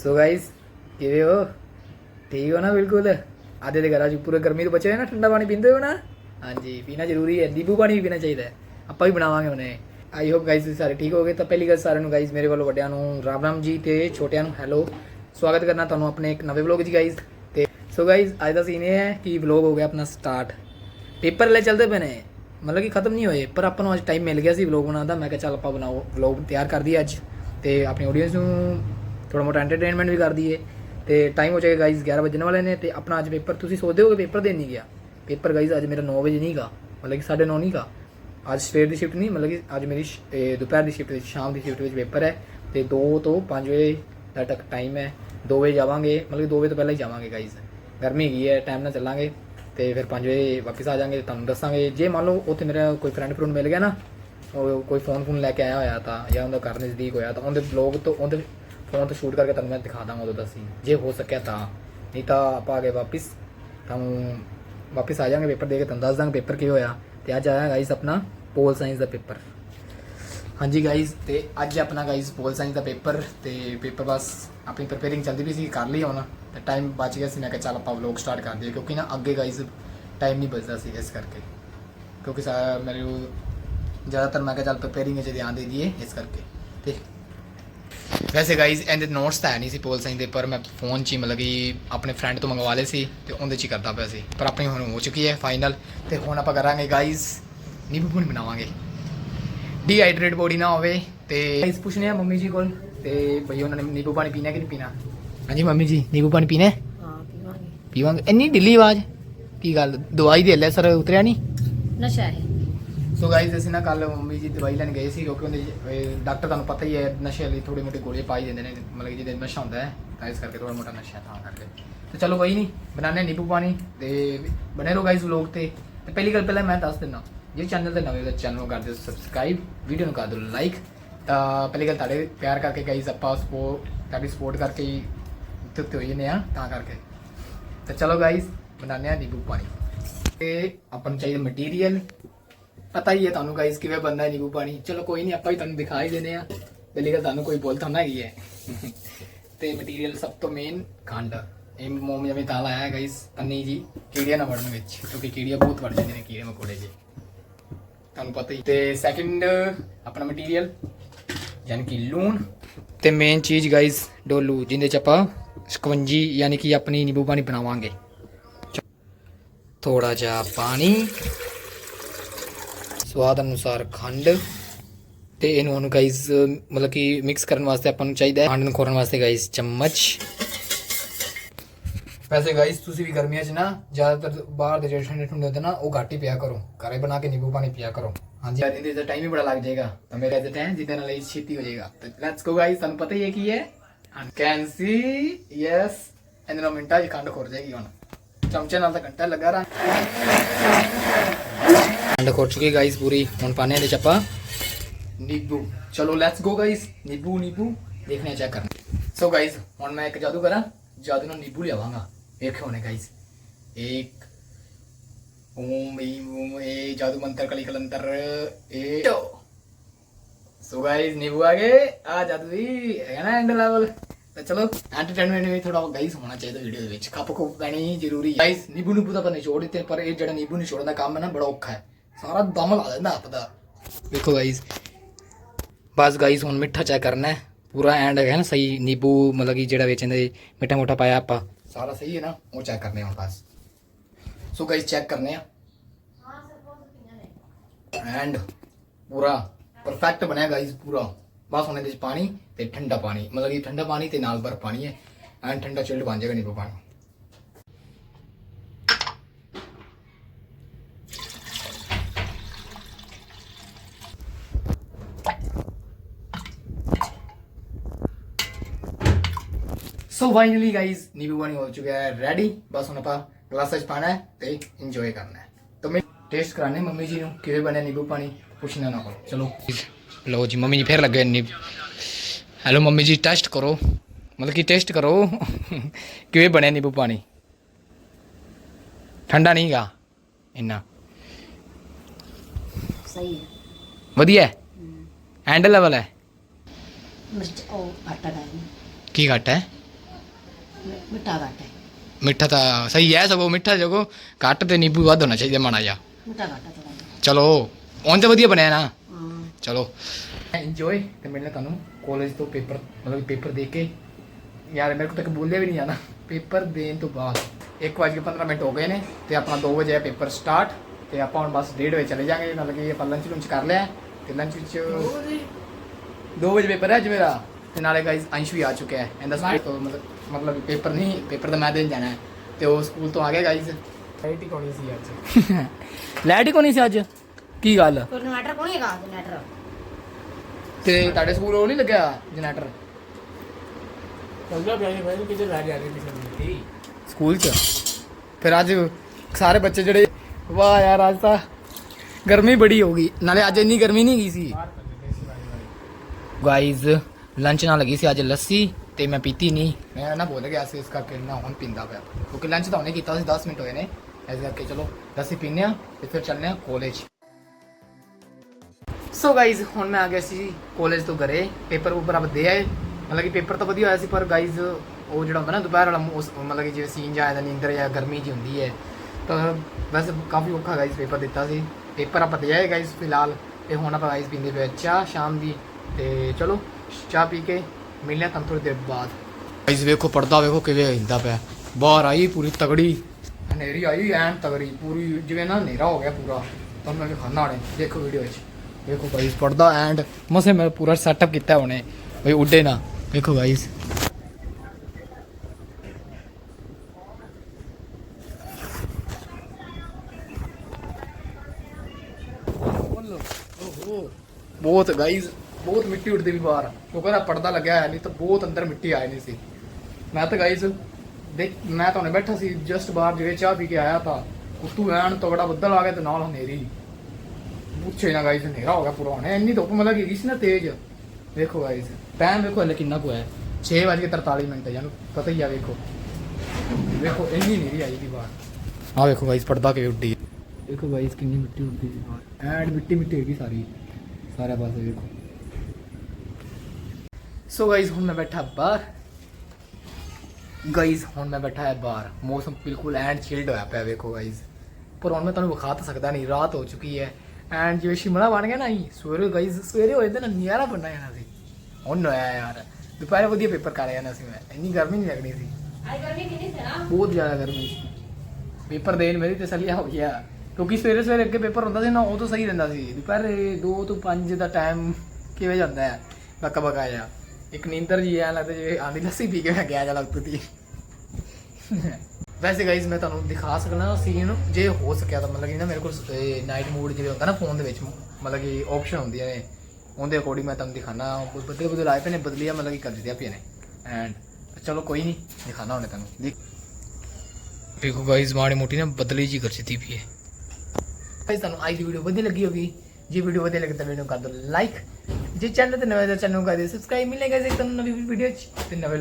So guys ਕਿਵੇਂ ਹੋ ਠੀਕ ਹੋ ਨਾ ਬਿਲਕੁਲ ਅੱਜ ਦੇ ਘਰਾਂ 'ਚ ਪੂਰੇ ਗਰਮੀ ਤੋਂ ਬਚੇ ਹੋਏ ਨਾ ਠੰਡਾ ਪਾਣੀ ਪੀਂਦੇ ਹੋ ਨਾ ਹਾਂਜੀ ਪੀਣਾ ਜ਼ਰੂਰੀ ਹੈ ਨਿੰਬੂ ਪਾਣੀ ਵੀ ਪੀਣਾ ਚਾਹੀਦਾ ਹੈ ਆਪਾਂ ਵੀ ਬਣਾਵਾਂਗੇ ਉਹਨੇ ਆਈ ਹੋਪ ਗਾਇਸ ਸਾਰੇ ਠੀਕ ਹੋਗੇ ਤਾਂ ਪਹਿਲੀ ਗੱਲ ਸਾਰਿਆਂ ਨੂੰ ਗਾਇਸ ਮੇਰੇ ਵੱਲੋਂ ਵੱਡਿਆਂ ਨੂੰ ਰਾਮ ਰਾਮ ਜੀ ਤੇ ਛੋਟਿਆਂ ਨੂੰ ਹੈਲੋ ਸਵਾਗਤ ਕਰਨਾ ਤੁਹਾਨੂੰ ਆਪਣੇ ਇੱਕ ਨਵੇਂ ਵਲੌਗ 'ਚ ਗਾਇਸ ਤੇ ਸੋ ਗਾਇਸ ਅੱਜ ਦਾ ਸੀਨ ਇਹ ਹੈ ਕਿ ਵਲੌਗ ਹੋ ਗਿਆ ਆਪਣਾ ਸਟਾਰਟ ਪੇਪਰ ਲੈ ਚੱਲਦੇ ਪਏ ਨੇ ਮਤਲਬ ਕਿ ਖਤਮ ਨਹੀਂ ਹੋਏ ਪਰ ਆਪਾਂ ਨੂੰ ਅੱਜ ਟਾਈਮ ਮਿਲ ਗਿਆ ਸੀ ਵਲੌਗ ਬਣਾਉਣ ਦਾ ਮੈਂ ਕਿਹਾ ਚੱਲ ਆਪਾਂ ਬਣਾਓ ਵਲੌਗ ਤਿਆਰ ਕਰ ਦਈਏ ਅੱਜ ਤੇ ਆਪਣੀ ਆਡੀਅנס ਨੂੰ ਥੋੜਾ ਮੋਟਾ ਐਂਟਰਟੇਨਮੈਂਟ ਵੀ ਕਰਦੀ ਦਈਏ ਤੇ ਟਾਈਮ ਹੋ ਜਾਏਗਾ ਗਾਈਜ਼ 11 ਵਜਣ ਵਾਲੇ ਨੇ ਤੇ ਆਪਣਾ ਅੱਜ ਪੇਪਰ ਤੁਸੀਂ ਸੋਚਦੇ ਹੋਗੇ ਪੇਪਰ ਦੇਣ ਨਹੀਂ ਗਿਆ। ਪੇਪਰ ਗਾਈਜ਼ ਅੱਜ ਮੇਰਾ 9 ਵਜੇ ਨਹੀਂ ਗਾ, ਮਤਲਬ ਕਿ 9:30 ਨਹੀਂ ਗਾ। ਅੱਜ ਸਵੇਰ ਦੀ ਸ਼ਿਫਟ ਨਹੀਂ, ਮਤਲਬ ਕਿ ਅੱਜ ਮੇਰੀ ਦੁਪਹਿਰ ਦੀ ਸ਼ਿਫਟ ਵਿੱਚ ਸ਼ਾਮ ਦੀ ਸ਼ਿਫਟ ਵਿੱਚ ਪੇਪਰ ਹੈ। ਤੇ 2 ਤੋਂ 5 ਵਜੇ ਦਾ ਤੱਕ ਟਾਈਮ ਹੈ। 2 ਵਜੇ ਜਾਵਾਂਗੇ, ਮਤਲਬ ਕਿ 2 ਵਜੇ ਤੋਂ ਪਹਿਲਾਂ ਹੀ ਜਾਵਾਂਗੇ ਗਾਈਜ਼ ਗਰਮੀ ਹੈਗੀ ਹੈ ਟਾਈਮ ਨਾਲ ਚੱਲਾਂਗੇ ਤੇ ਫਿਰ 5 ਵਜੇ ਵਾਪਸ ਆ ਜਾਾਂਗੇ, ਤੁਹਾਨੂੰ ਦੱਸਾਂਗੇ। ਜੇ ਮੰਨ ਲਓ ਉੱਥੇ ਮੇਰਾ ਕੋਈ ਫਰੈਂਡ ਫਰੂੰਡ ਮਿਲ ਗਿਆ ਨਾ, ਉਹ ਕੋਈ ਫੋਨ ਫੋਨ ਲੈ ਕੇ ਆਇਆ ਹੋਇਆ ਤਾਂ ਜਾਂ ਉਹਦਾ ਘਰ ਨਜ਼ਦੀਕ ਹੋਇਆ ਤਾਂ ਉਹਦੇ ਬਲੌਗ ਤੋਂ, ਉਹਦੇ ਫੋਨ ਤੋਂ ਸ਼ੂਟ ਕਰਕੇ ਤੁਹਾਨੂੰ ਮੈਂ ਦਿਖਾ ਦਾਂਗਾ ਉਦੋਂ ਦਾ ਸੀ ਜੇ ਹੋ ਸਕਿਆ ਤਾਂ। ਨਹੀਂ ਤਾਂ ਆਪਾਂ ਆ ਗਏ ਵਾਪਿਸ। ਤੁਹਾਨੂੰ ਵਾਪਿਸ ਆ ਜਾਾਂਗੇ ਪੇਪਰ ਦੇ ਕੇ, ਤੁਹਾਨੂੰ ਦੱਸ ਦਾਂਗੇ ਪੇਪਰ ਕੀ ਹੋਇਆ। ਤੇ ਅੱਜ ਆਇਆ ਗਾਈਸ ਆਪਣਾ ਪੋਲ ਸਾਇੰਸ ਦਾ ਪੇਪਰ। ਹਾਂਜੀ ਗਾਈਸ ਤੇ ਅੱਜ ਆਪਣਾ ਗਾਈਸ ਪੋਲ ਸਾਇੰਸ ਦਾ ਪੇਪਰ ਤੇ ਪੇਪਰ ਬਸ ਆਪਣੀ ਪ੍ਰਪੇਅਰਿੰਗ ਚੱਲਦੀ ਵੀ ਸੀ, ਕਰ ਲਈ ਹੁਣ। ਤੇ ਟਾਈਮ ਬਚ ਗਿਆ ਸੀ, ਮੈਂ ਕਿਹਾ ਚੱਲ ਆਪਾਂ ਵਲੌਗ ਸਟਾਰਟ ਕਰ ਦਈਏ, ਕਿਉਂਕਿ ਨਾ ਅੱਗੇ ਗਾਈਸ ਟਾਈਮ ਨਹੀਂ ਬਚਦਾ ਸੀ ਇਸ ਕਰਕੇ। ਕਿਉਂਕਿ ਸਾ ਮੇਰੇ ਜ਼ਿਆਦਾਤਰ ਮੈਂ ਕਿਹਾ ਚੱਲ ਪ੍ਰਿਪੇਅਰਿੰਗ 'ਚ ਧਿਆਨ ਦੇ ਦਈਏ ਇਸ ਕਰਕੇ। ਵੈਸੇ ਗਾਈਜ਼ ਇਹਦੇ ਨੋਟਸ ਤਾਂ ਨਹੀਂ ਸੀ ਪੋਲ ਸਾਇੰਸ ਦੇ ਪਰ ਮੈਂ ਫੋਨ 'ਚ ਹੀ ਮਤਲਬ ਕਿ ਆਪਣੇ ਫਰੈਂਡ ਤੋਂ ਮੰਗਵਾ ਲਏ ਸੀ ਤੇ ਉਹਦੇ 'ਚ ਹੀ ਕਰਦਾ ਪਿਆ ਸੀ। ਪਰ ਆਪਣੀ ਹੁਣ ਹੋ ਚੁੱਕੀ ਹੈ ਫਾਈਨਲ ਤੇ ਹੁਣ ਆਪਾਂ ਕਰਾਂਗੇ ਗਾਈਜ਼ ਨਿੰਬੂ ਪਾਣੀ ਬਣਾਵਾਂਗੇ। ਡੀਹਾਈਡਰੇਟ ਬੋਡੀ ਨਾ ਹੋਵੇ ਤੇ ਗਾਈਜ਼ ਪੁੱਛਨੇ ਆ ਮੰਮੀ ਜੀ ਕੋਲ ਤੇ ਭਈ ਉਹਨਾਂ ਨੇ ਨਿੰਬੂ ਪਾਣੀ ਪੀਣਾ ਕਿ ਨਹੀਂ ਪੀਣਾ? ਹਾਂਜੀ ਮੰਮੀ ਜੀ ਨਿੰਬੂ ਪਾਣੀ ਪੀਣਾ? ਹਾਂ ਪੀਵਾਂਗੇ। ਪੀਵਾਂਗੇ। ਇੰਨੀ ਢਿੱਲੀ ਆਵਾਜ਼? ਕੀ ਗੱਲ ਦਵਾਈ ਦੇ ਲੈ ਸਰ ਉਤਰਿਆ ਨਹੀਂ? ਨਸ਼ਾ ਹੈ। ਸੋ ਗਾਈਜ਼ ਅਸੀਂ ਨਾ ਕੱਲ ਮੰਮੀ ਜੀ ਦਵਾਈ ਲੈਣ ਗਏ ਸੀ, ਕਿਉਂਕਿ ਉਹਦੇ ਇਹ ਡਾਕਟਰ ਤੁਹਾਨੂੰ ਪਤਾ ਹੀ ਹੈ, ਨਸ਼ੇ ਲਈ ਥੋੜੀ ਮੋਟੇ ਗੋਲੇ ਪਾਈ ਦਿੰਦੇ ਨੇ, ਮਤਲਬ ਕਿ ਜਿਹਦੇ ਨਸ਼ਾ ਹੁੰਦਾ ਹੈ, ਤਾਂ ਇਸ ਕਰਕੇ ਥੋੜਾ ਮੋਟਾ ਨਸ਼ਾ ਤਾਂ ਕਰਕੇ। ਤੇ ਚਲੋ ਕੋਈ ਨਹੀਂ ਬਣਾਣੇ ਨਿੰਬੂ ਪਾਣੀ ਤੇ ਬਣੇ ਰਹੋ ਗਾਈਜ਼ ਵਲੋਗ ਤੇ। ਤੇ ਪਹਿਲੀ ਗੱਲ ਪਹਿਲਾਂ ਮੈਂ ਦੱਸ ਦਿੰਦਾ, ਜੇ ਚੈਨਲ ਤੇ ਨਵੇਂ ਹੋ ਤਾਂ ਚੈਨਲ ਨੂੰ ਕਰ ਦਿਓ ਸਬਸਕ੍ਰਾਈਬ ਵੀਡੀਓ ਨੂੰ ਕਰ ਦਿਓ ਲਾਈਕ ਤਾਂ ਪਹਿਲੀ ਗੱਲ ਤੁਹਾਡੇ ਪਿਆਰ ਕਰਕੇ ਗਾਈਜ਼ ਆਪਾਂ ਸਪੋਰਟ ਤੁਹਾਡੀ ਸਪੋਰਟ ਕਰਕੇ ਹੀ ਉੱਤੇ ਹੋਈ ਨੇ ਆ ਤਾਂ ਕਰਕੇ। ਤਾਂ ਚਲੋ ਗਾਈਜ਼ ਬਣਾਉਂਦੇ ਆ ਨਿੰਬੂ ਪਾਣੀ। ਤੇ ਆਪਾਂ ਨੂੰ ਚਾਹੀਦਾ ਮਟੀਰੀਅਲ ਪਤਾ ਹੀ ਹੈ ਤੁਹਾਨੂੰ ਗਾਈਜ਼ ਕਿਵੇਂ ਬੰਦਾ ਨਿੰਬੂ ਪਾਣੀ। ਚਲੋ ਕੋਈ ਨਹੀਂ ਆਪਾਂ ਵੀ ਤੁਹਾਨੂੰ ਦਿਖਾ ਹੀ ਦਿੰਦੇ ਆ ਪਹਿਲੀ ਗੱਲ ਤੁਹਾਨੂੰ ਕੋਈ ਬੋਲ ਤਾਂ ਨਾ ਹੀ ਹੈ। ਤੇ ਮਟੀਰੀਅਲ ਸਭ ਤੋਂ ਮੇਨ ਖੰਡ। ਇਹ ਮੋਮ ਜਿਵੇਂ ਤਾਲਾ ਆਇਆ ਗਾਈਜ਼ ਪੰਨੀ ਜੀ, ਕੀੜੀਆਂ ਨਾ ਵੜਨ ਵਿੱਚ, ਕਿਉਂਕਿ ਕੀੜੀਆਂ ਬਹੁਤ ਵੜ ਜਾਂਦੇ ਨੇ ਕੀੜੇ ਮਕੋੜੇ ਜੀ। ਤੁਹਾਨੂੰ ਪਤਾ ਹੀ ਤੇ ਸੈਕਿੰਡ ਆਪਣਾ ਮਟੀਰੀਅਲ ਯਾਨੀ ਕਿ ਲੂਣ। ਤੇ ਮੇਨ ਚੀਜ਼ ਗਾਈਜ਼ ਡੋਲੂ ਜਿੰਦੇ ਚ ਆਪਾਂ ਸਕਵੰਜੀ ਯਾਨੀ ਕਿ ਆਪਣੀ ਨਿੰਬੂ ਪਾਣੀ ਬਣਾਵਾਂਗੇ। ਥੋੜਾ ਜਿਹਾ ਪਾਣੀ। ਸਵਾਦ ਅਨੁਸਾਰ ਖੰਡ ਤੇ ਇਹਨੂੰ ਹੁਣ ਗਾਈਜ਼ ਮਤਲਬ ਕਿ ਮਿਕਸ ਕਰਨ ਵਾਸਤੇ ਆਪਾਂ ਨੂੰ ਚਾਹੀਦਾ ਹੈ ਖੰਡ ਨੂੰ ਖੋਰਨ ਵਾਸਤੇ ਗਾਈਜ਼ ਚਮਚ। ਵੈਸੇ ਗਾਈਜ਼ ਤੁਸੀਂ ਵੀ ਗਰਮੀਆਂ 'ਚ ਨਾ ਜ਼ਿਆਦਾਤਰ ਬਾਹਰ ਦੇ ਜਿਹੜੇ ਠੰਡੇ ਠੰਡੇ ਹੁੰਦੇ ਨਾ, ਉਹ ਘੱਟ ਹੀ ਪਿਆ ਕਰੋ। ਘਰੇ ਬਣਾ ਕੇ ਨਿੰਬੂ ਪਾਣੀ ਪਿਆ ਕਰੋ। ਹਾਂਜੀ। ਯਾਰ, ਇਹਦੇ ਤਾਂ ਟਾਈਮ ਹੀ ਬੜਾ ਲੱਗ ਜਾਏਗਾ। ਤਾਂ ਮੇਰੇ ਅੱਜ ਟਾਈਮ ਜਿੱਦਾਂ ਨਾਲ ਇਹ ਛੇਤੀ ਹੋ ਜਾਏਗਾ। ਤੇ ਲੈਟਸ ਗੋ ਗਾਈਜ਼ ਤੁਹਾਨੂੰ ਪਤਾ ਹੀ ਹੈ ਕੀ ਹੈ ਕੈਨ ਸੀ ਯੈਸ ਇਹਨਾਂ ਮਿੰਟਾਂ 'ਚ ਖੰਡ ਖੁਰ ਜਾਏਗੀ ਹੁਣ। ਚਮਚੇ ਨਾਲ ਤਾਂ ਘੰਟਾ ਲੱਗਾ ਰਹਾ। ਖੰਡ ਖੁਰ ਚੁੱਕੀ ਗਾਈਜ਼ ਪੂਰੀ। ਹੁਣ ਪਾਣੇ ਇਹਦੇ ਚ ਆਪਾਂ। ਨਿੰਬੂ। ਚਲੋ ਲੈਟਸ ਗੋ ਗਾਈਜ਼ ਨਿੰਬੂ ਨਿੰਬੂ। ਦੇਖਣੇ ਚੈੱਕ ਕਰਨਾ। ਸੋ ਗਾਈਜ਼ ਹੁਣ ਮੈਂ ਇੱਕ ਜਾਦੂ ਕਰਾਂ। ਜਾਦੂ ਨਾਲ ਨਿੰਬੂ ਲਿਆਵਾਂਗਾ। ਵੇਖਿਓ ਨੇ ਗਾਈਜ਼ ਇੱਕ, ਓਮ ਈਮ ਓਮ ਇਹ ਜਾਦੂ ਮੰਤਰ, ਕਲੀ ਕਲੰਤਰ, ਇਹ ਸੋ ਗਾਈਜ਼ ਨਿੰਬੂ ਆ ਗਏ। ਆ ਜਾਦੂ ਵੀ ਹੈ ਨਾ ਐਂਡ ਲੈਵਲ ਤਾਂ ਚਲੋ ਐਂਟਰਟੇਨਮੈਂਟ ਵੀ ਥੋੜਾ ਗਾਈਜ਼ ਹੋਣਾ ਚਾਹੀਦਾ ਵੀਡੀਓ ਦੇ ਵਿੱਚ। ਖੱਪ ਖੁੱਪ ਪੈਣੀ ਜ਼ਰੂਰੀ ਹੈ ਗਾਈਜ਼ ਨਿੰਬੂ ਨਿੰਬੂ ਤਾਂ ਆਪਾਂ ਨਿਚੋੜ ਦਿੱਤੇ ਪਰ ਇਹ ਜਿਹੜਾ ਨਿੰਬੂ ਨਿਚੋੜਨ ਦਾ ਕੰਮ ਹੈ ਨਾ, ਬੜਾ ਔਖਾ ਹੈ। ਸਾਰਾ ਦਮ ਲਾ ਦਿੰਦਾ ਆਪ ਦਾ। ਵੇਖੋ ਗਾਈਜ਼ ਬਸ ਗਾਈਸ ਹੁਣ ਮਿੱਠਾ ਚੈੱਕ ਕਰਨਾ ਹੈ। ਪੂਰਾ ਐਂਡ ਹੈ ਨਾ ਸਹੀ, ਨਿੰਬੂ ਮਤਲਬ ਕਿ ਜਿਹੜਾ ਵਿੱਚ ਇਹਦੇ ਮਿੱਠਾ ਮੋਟਾ ਪਾਇਆ ਆਪਾਂ। ਸਾਰਾ ਸਹੀ ਹੈ ਨਾ, ਉਹ ਚੈੱਕ ਕਰਨੇ ਹੁਣ ਬਸ। ਸੋ ਗਾਈਜ਼ ਚੈੱਕ ਕਰਨੇ ਆ। ਐਂਡ ਪੂਰਾ ਪਰਫੈਕਟ ਬਣਿਆ ਗਾਈਸ ਪੂਰਾ। ਬਸ ਹੁਣ ਇਹਦੇ ਚ ਪਾਣੀ ਤੇ ਠੰਡਾ ਪਾਣੀ, ਮਤਲਬ ਕਿ ਠੰਡਾ ਪਾਣੀ ਤੇ ਨਾਲ ਬਰਫ ਪਾਣੀ ਹੈ। ਐਂਡ ਠੰਡਾ ਚਿਲਡ ਬਣ ਜਾਏਗਾ ਨਿੰਬੂ ਪਾਣੀ। ਸੋ ਫਾਈਨਲੀ ਗਾਈਸ ਨਿੰਬੂ ਪਾਣੀ ਹੋ ਚੁੱਕਾ ਹੈ ਰੈਡੀ ਬਸ ਹੁਣ ਆਪਾਂ ਗਲਾਸਾਂ 'ਚ ਪਾਣਾ ਹੈ ਤੇ ਇੰਜੋਏ ਕਰਨਾ ਹੈ ਤਾਂ ਮੈਂ ਟੇਸਟ ਕਰਾਣੇ ਮੰਮੀ ਜੀ ਨੂੰ ਕਿਵੇਂ ਬਣਿਆ ਨਿੰਬੂ ਪਾਣੀ ਪੁੱਛਣਾ ਨਾ ਕਰੋ ਚਲੋ ਲਓ ਜੀ ਮੰਮੀ ਜੀ ਫੇਰ ਲੱਗੇ ਨਿੰਬੂ ਹੈਲੋ ਮੰਮੀ ਜੀ ਟੈਸਟ ਕਰੋ ਮਤਲਬ ਕਿ ਟੇਸਟ ਕਰੋ ਕਿਵੇਂ ਬਣਿਆ ਨਿੰਬੂ ਪਾਣੀ ਠੰਡਾ ਨਹੀਂਗਾ ਇੰਨਾ ਸਹੀ ਹੈ ਵਧੀਆ ਹੈ ਐਂਡ ਲੈਵਲ ਹੈ ਮਿਰਚ ਉਹ ਡਾਲ ਕੀ ਘੱਟ ਹੈ ਮਿੱਠਾ ਘੱਟ ਹੈ। ਮਿੱਠਾ ਤਾਂ ਸਹੀ ਹੈ ਸਗੋਂ ਮਿੱਠਾ ਜਗੋ ਘੱਟ ਤੇ ਨਿੰਬੂ ਵੱਧ ਹੋਣਾ ਚਾਹੀਦਾ ਮਾੜਾ ਜਿਹਾ। ਮਿੱਠਾ ਘੱਟ ਹੈ ਥੋੜਾ ਜਿਹਾ। ਚਲੋ ਹੁਣ ਤਾਂ ਵਧੀਆ ਬਣਿਆ ਨਾ। ਹਾਂ। ਚਲੋ। ਇੰਜੋਏ ਤੇ ਮਿਲਣਾ ਤੁਹਾਨੂੰ ਕਾਲਜ ਤੋਂ ਪੇਪਰ ਮਤਲਬ ਪੇਪਰ ਦੇ ਕੇ। ਯਾਰ ਮੇਰੇ ਕੋਲ ਤੱਕ ਬੋਲਿਆ ਵੀ ਨਹੀਂ ਜਾਣਾ ਪੇਪਰ ਦੇਣ ਤੋਂ ਬਾਅਦ 1:15 ਮਿੰਟ ਹੋ ਗਏ ਨੇ ਤੇ ਆਪਣਾ 2 ਵਜੇ ਪੇਪਰ ਸਟਾਰਟ ਤੇ ਆਪਾਂ ਹੁਣ ਬਸ 1:30 ਵਜੇ ਚਲੇ ਜਾਾਂਗੇ ਮਤਲਬ ਕਿ ਆਪਾਂ ਲੰਚ ਲੰਚ ਕਰ ਲਿਆ। ਤੇ ਲੰਚ ਵਿੱਚ 2 ਵਜੇ। ਪੇਪਰ ਹੈ ਅੱਜ ਮੇਰਾ। ਤੇ ਨਾਲੇ ਗਾਇਸ ਅੰਸ਼ ਵੀ ਆ ਚੁੱਕਿਆ ਹੈ। ਇਹਦਾ ਸਕੂਲ ਤੋਂ ਮਤਲਬ ਮਤਲਬ ਪੇਪਰ ਨਹੀਂ ਪੇਪਰ ਤਾਂ ਮੈਂ ਦੇਣ ਜਾਣਾ ਤੇ ਉਹ ਸਕੂਲ ਤੋਂ ਆ ਗਿਆ ਗਾਈਜ਼ ਲਾਈਟ ਹੀ ਕੋਣੀ ਸੀ ਅੱਜ? ਲਾਈਟ ਹੀ ਕੋਣੀ ਸੀ ਅੱਜ? ਕੀ ਗੱਲ? ਜਨਰੇਟਰ ਕੋਣੀ ਹੈਗਾ? ਜਨਰੇਟਰ। ਤੇ ਤੁਹਾਡੇ ਸਕੂਲ ਉਹ ਨਹੀਂ ਲੱਗਿਆ ਜਨਰੇਟਰ? ਲੱਗਿਆ ਪਿਆ ਨਹੀਂ ਭਾਈ ਕਿਤੇ ਲਾ ਗਿਆ ਨਹੀਂ ਸੀ ਸਕੂਲ ਚ? ਫਿਰ ਅੱਜ ਸਾਰੇ ਬੱਚੇ ਜਿਹੜੇ ਵਾਹ ਯਾਰ ਅੱਜ ਤਾਂ ਗਰਮੀ ਬੜੀ ਹੋ ਗਈ। ਨਾਲੇ ਅੱਜ ਇੰਨੀ ਗਰਮੀ ਨਹੀਂ ਗਈ ਸੀ। ਗਾਈਜ਼ ਲੰਚ ਨਾਲ ਲੱਗੀ ਸੀ ਅੱਜ ਲੱਸੀ। ਤੇ ਮੈਂ ਪੀਤੀ ਨਹੀਂ ਮੈਂ ਨਾ ਭੁੱਲ ਗਿਆ ਸੀ ਇਸ ਕਰਕੇ ਨਾ ਹੁਣ ਪੀਂਦਾ ਪਿਆ। ਕਿਉਂਕਿ ਲੰਚ ਤਾਂ ਉਹਨੇ ਕੀਤਾ ਸੀ 10 ਮਿੰਟ ਹੋਏ ਨੇ। ਇਸ ਕਰਕੇ ਚਲੋ ਲੱਸੀ ਪੀਨੇ ਆ ਤੇ ਫਿਰ ਚੱਲਨੇ ਆ ਕਾਲਜ ਸੋ ਗਾਈਜ਼ ਹੁਣ ਮੈਂ ਆ ਗਿਆ ਸੀ ਕਾਲਜ ਤੋਂ ਘਰੇ। ਪੇਪਰ ਉੱਪਰ ਆਪ ਦੇ ਆਏ। ਮਤਲਬ ਕਿ ਪੇਪਰ ਤਾਂ ਵਧੀਆ ਹੋਇਆ ਸੀ, ਪਰ ਗਾਈਜ਼ ਉਹ ਜਿਹੜਾ ਹੁੰਦਾ ਨਾ ਦੁਪਹਿਰ ਵਾਲਾ ਮੌਸ- ਮਤਲਬ ਕਿ ਜਿਵੇਂ ਸੀਨ ਜਾਂ ਆਇਆ ਨੀਂਦਰ ਜਾਂ ਗਰਮੀ ਜੀ ਹੁੰਦੀ ਹੈ, ਤਾਂ ਵੈਸੇ ਕਾਫੀ ਔਖਾ ਗਾਈਜ਼ ਪੇਪਰ ਦਿੱਤਾ ਸੀ। ਪੇਪਰ ਆਪਾਂ ਦੇ ਆਏ ਗਾਈਜ਼ ਫਿਲਹਾਲ। ਤੇ ਹੁਣ ਆਪਾਂ ਗਾਈਜ਼ ਪੀਂਦੇ ਪਏ ਚਾਹ ਸ਼ਾਮ ਦੀ। ਤੇ ਚਲੋ, ਚਾਹ ਪੀ ਕੇ ਮਿਲਨੇ ਤੁਹਾਨੂੰ ਥੋੜੀ ਦੇਰ ਬਾਅਦ। ਗਾਈਜ਼ ਵੇਖੋ ਪਰਦਾ ਵੇਖੋ ਕਿਵੇਂ ਹਿੰਦਾ ਪਿਆ। ਬਾਹਰ ਆਈ ਪੂਰੀ ਤਗੜੀ। ਹਨੇਰੀ ਆਈ ਐਨ ਤਗੜੀ ਪੂਰੀ ਜਿਵੇਂ ਨਾ ਹਨੇਰਾ ਹੋ ਗਿਆ ਪੂਰਾ। ਤੁਹਾਨੂੰ ਮੈਂ ਖਾਣਾ ਆਣੇ ਦੇਖੋ ਵੀਡੀਓ ਵਿੱਚ। ਵੇਖੋ ਗਾਈਜ਼ ਪਰਦਾ ਐਂਡ ਮਸੇ ਮੈਂ ਪੂਰਾ ਸੈਟਅਪ ਕੀਤਾ ਹੁਣੇ। ਬਈ ਉੱਡੇ ਨਾ। ਵੇਖੋ ਗਾਈਜ਼ ਬਹੁਤ ਗਾਈਜ਼ ਬਹੁਤ ਮਿੱਟੀ ਉੱਡਦੀ ਵੀ ਬਾਹਰ। ਕਿਉਂਕਿ ਨਾ ਪਰਦਾ ਲੱਗਿਆ ਹੋਇਆ ਨਹੀਂ ਤਾਂ ਬਹੁਤ ਅੰਦਰ ਮਿੱਟੀ ਆਈ ਨਹੀਂ ਸੀ। ਮੈਂ ਤਾਂ ਗਾਈਜ਼ ਦੇਖ, ਮੈਂ ਤਾਂ ਹੁਣੇ ਬੈਠਾ ਸੀ ਜਸਟ ਬਾਹਰ ਜਿਵੇਂ ਚਾਹ ਪੀ ਕੇ ਆਇਆ ਤਾਂ ਉੱਤੋਂ ਐਨ ਤਗੜਾ ਬੱਦਲ ਆ ਗਿਆ ਤੇ ਨਾਲ ਹਨੇਰੀ। ਪੁੱਛੇ ਨਾ ਗਾਈਜ਼ ਹਨੇਰਾ ਹੋ ਗਿਆ ਪੂਰਾ ਹੁਣੇ। ਇੰਨੀ ਧੁੱਪ ਮਤਲਬ ਕਿ ਸੀ ਨਾ ਤੇਜ਼। ਦੇਖੋ ਗਾਈਜ਼ ਟਾਈਮ ਵੇਖੋ ਹਲੇ ਕਿੰਨਾ ਕੁ ਹੈ 6:43 ਮਿੰਟ ਹੈ ਜਾਨੂੰ ਪਤਾ ਹੀ ਆ ਵੇਖੋ ਵੇਖੋ ਇੰਨੀ ਹਨੇਰੀ ਆਈ ਦੀ ਬਾਹਰ। ਆ ਵੇਖੋ ਗਾਈਜ਼ ਪਰਦਾ ਕਿਵੇਂ ਉੱਡੀ। ਦੇਖੋ ਗਾਈਜ਼ ਕਿੰਨੀ ਮਿੱਟੀ ਉੱਡੀ ਸੀ ਬਾਹਰ। ਐਂਡ ਮਿੱਟੀ ਮਿੱਟੀ ਹੈਗੀ ਸਾਰੀ। ਸਾਰੇ ਪਾਸੇ ਵੇਖੋ ਸੋ ਗਾਈਜ਼ ਹੁਣ ਮੈਂ ਬੈਠਾ ਬਾਹਰ। ਗਾਈਜ਼ ਹੁਣ ਮੈਂ ਬੈਠਾ ਹੈ ਬਾਹਰ। ਮੌਸਮ ਬਿਲਕੁਲ ਐਂਡ ਚਿਲਡ ਹੋਇਆ ਪਿਆ ਵੇਖੋ ਗਾਈਜ਼ ਪਰ ਹੁਣ ਮੈਂ ਤੁਹਾਨੂੰ ਵਿਖਾ ਤਾਂ ਸਕਦਾ ਨਹੀਂ ਰਾਤ ਹੋ ਚੁੱਕੀ ਹੈ। ਐਂਡ ਜਿਵੇਂ ਸ਼ਿਮਲਾ ਬਣ ਗਿਆ ਨਾ ਹੀ ਸਵੇਰੇ ਗਾਈਜ਼ ਸਵੇਰੇ ਹੋਏ ਤਾਂ ਨਿਆਰਾ ਬਣਨਾ ਜਾਣਾ ਸੀ ਹੁਣ ਨਾ ਆਇਆ ਯਾਰ। ਦੁਪਹਿਰੇ ਵਧੀਆ ਪੇਪਰ ਕਰ ਜਾਣਾ ਸੀ ਮੈਂ। ਇੰਨੀ ਗਰਮੀ ਨਹੀਂ ਲੱਗਣੀ ਸੀ। ਅੱਜ ਗਰਮੀ ਕਿੰਨੀ ਸੀ ਨਾ। ਬਹੁਤ ਜ਼ਿਆਦਾ ਗਰਮੀ ਸੀ। ਪੇਪਰ ਦੇਣ ਮੇਰੀ ਤਸੱਲੀ ਹੋ ਗਿਆ। ਕਿਉਂਕਿ ਸਵੇਰੇ ਸਵੇਰੇ ਅੱਗੇ ਪੇਪਰ ਹੁੰਦਾ ਸੀ ਨਾ ਉਹ ਤੋਂ ਸਹੀ ਰਹਿੰਦਾ ਸੀ। ਦੁਪਹਿਰੇ 2 ਤੋਂ 5 ਦਾ ਟਾਈਮ ਕਿਵੇਂ ਜਾਂਦਾ ਹੈ? ਬੱਕਾ ਬੱਕਾ ਜਾ ਇੱਕ ਨੀਂਦਰ ਜੀ ਐ ਲੱਗਦਾ ਜਿਵੇਂ ਆਂਦੀ ਲੱਸੀ ਪੀ ਕੇ ਮੈਂ ਗਿਆ ਜਾ ਲੱਗਦੀ ਵੈਸੇ ਗਾਈਜ਼ ਮੈਂ ਤੁਹਾਨੂੰ ਦਿਖਾ ਸਕਦਾ ਸੀਨ ਜੇ ਹੋ ਸਕਿਆ ਤਾਂ ਮਤਲਬ ਕਿ ਨਾ ਮੇਰੇ ਕੋਲ ਨਾਈਟ ਮੋਡ ਜਿਹੜੇ ਹੁੰਦਾ ਨਾ ਫੋਨ ਦੇ ਵਿੱਚ, ਮਤਲਬ ਕਿ ਆਪਸ਼ਨ ਹੁੰਦੀਆਂ ਨੇ। ਉਹਦੇ ਅਕੋਰਡਿੰਗ ਮੈਂ ਤੁਹਾਨੂੰ ਦਿਖਾਣਾ ਬਦਲੇ ਬਦਲੇ ਲਾਏ ਨੇ ਬਦਲੀਆਂ, ਮਤਲਬ ਕਿ ਕਰ ਦਿੱਤੀਆਂ ਪਈਆਂ ਨੇ। ਐਂਡ ਚਲੋ ਕੋਈ ਨਹੀਂ ਦਿਖਾਣਾ ਉਹਨੇ ਤੁਹਾਨੂੰ। ਦੇਖ ਵੇਖੋ ਗਾਈਜ਼ ਮਾੜੀ ਮੋਟੀ ਨਾ ਬਦਲੀ ਜੀ ਕਰ ਦਿੱਤੀ ਪਈ ਹੈ। ਗਾਈਜ਼ ਤੁਹਾਨੂੰ ਅੱਜ ਦੀ ਵੀਡੀਓ ਵਧੀਆ ਲੱਗੀ ਹੋਗੀ। ਜੇ ਵੀਡੀਓ ਵਧੀਆ ਲੱਗੀ ਤਾਂ ਵੀਡੀਓ ਕਰ ਦਿਓ ਲਾਈਕ ਜੇ ਚੈਨਲ ਤੇ ਨਵੇਂ ਤਾਂ ਚੈਨਲ ਨੂੰ ਕਰ ਦਿਓ ਸਬਸਕ੍ਰਾਈਬ ਮਿਲੇਗਾ ਜੀ ਤੁਹਾਨੂੰ ਨਵੀਂ ਵੀਡੀਓ ਚ ਤੇ ਨਵੇਂ